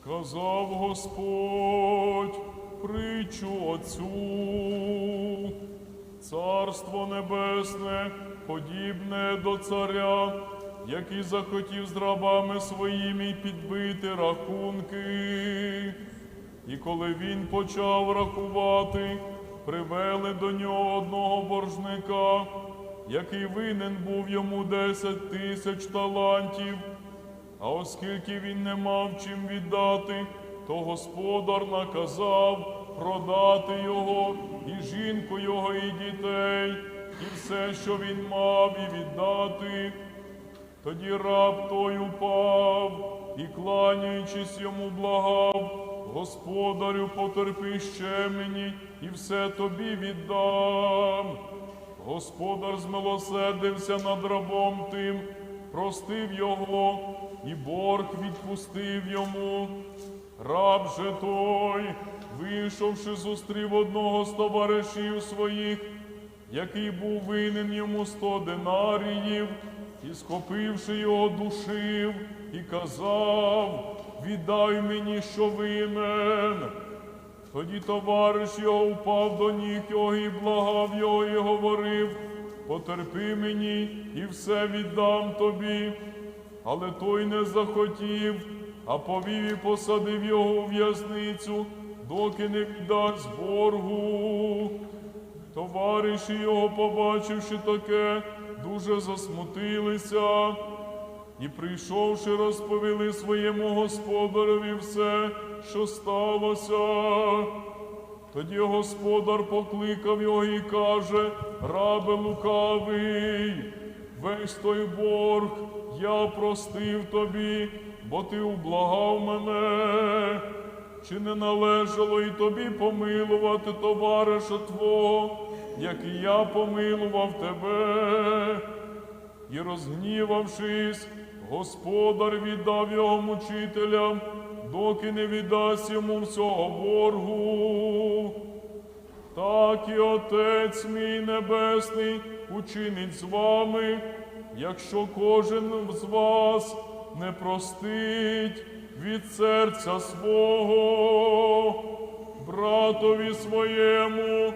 Сказав Господь притчу отцю, царство небесне, подібне до царя, який захотів з рабами своїми підбити рахунки. І коли він почав рахувати, привели до нього одного боржника, який винен був йому десять тисяч талантів. А оскільки він не мав чим віддати, то господар наказав продати його, і жінку його, і дітей, і все, що він мав, і віддати. Тоді раб той упав і, кланяючись йому, благав, Господарю, потерпи ще мені, і все тобі віддам. Господар змилосердився над рабом тим, простив його, і борг відпустив йому. Раб же той, вийшовши, зустрів одного з товаришів своїх, який був винен йому сто динаріїв, і, схопивши його, душив, і казав, віддай мені, що винен. Тоді товариш його впав до ніг його і благав його, і говорив, потерпи мені, і все віддам тобі. Але той не захотів, а повів і посадив його у в'язницю, доки не віддасть боргу. Товариші його, побачивши таке, дуже засмутилися. І, прийшовши, розповіли своєму господареві все, що сталося. Тоді господар покликав його і каже, рабе лукавий, весь той борг я простив тобі, бо ти ублагав мене. Чи не належало і тобі помилувати товариша Твого, як і я помилував тебе? І розгнівавшись, господар віддав його мучителям, доки не віддасть йому всього боргу. Так і Отець мій Небесний учинить з вами, якщо кожен з вас не простить від серця свого, братові своєму.